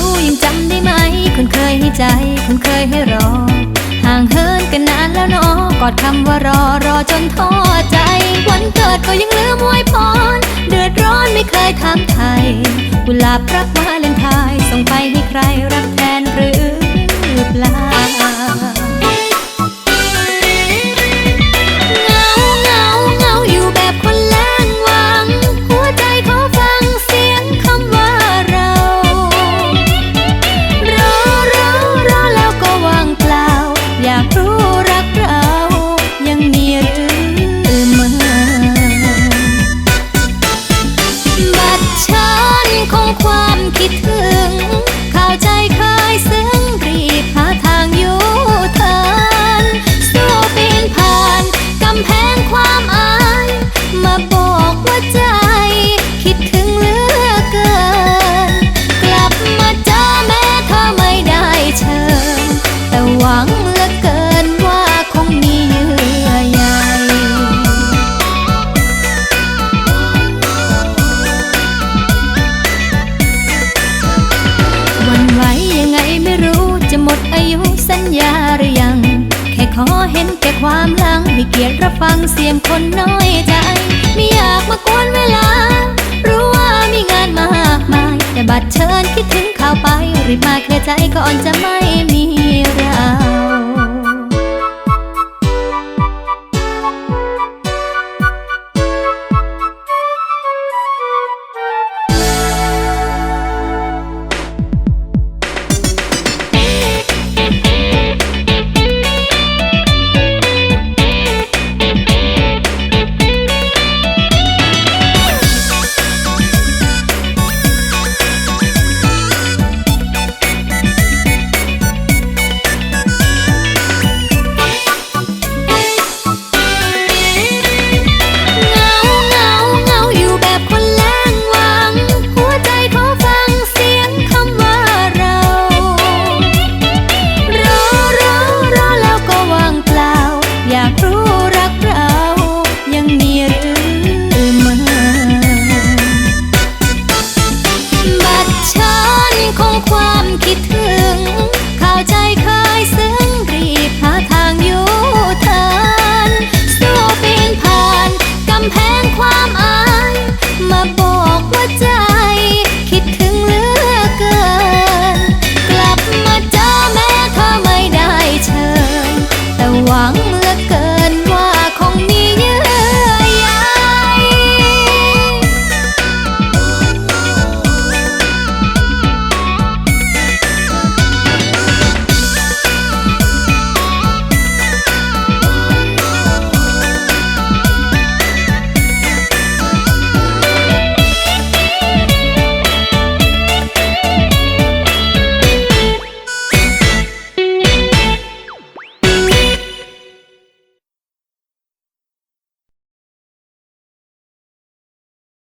ู้ยังจำได้ไหม คุณเคยให้ใจ คุณเคยให้รอ ห่างเหินกันนานแล้วนอะกอดคำว่ารอรอจนท้อ เกียจรับฟังเสียงคนน้อยใจ ไม่อยากมากวนเวลา รู้ว่ามีงานมากมาย แต่บัดเชิญคิดถึงข่าวไป รีบมาเคลียใจก่อนจะไม่มี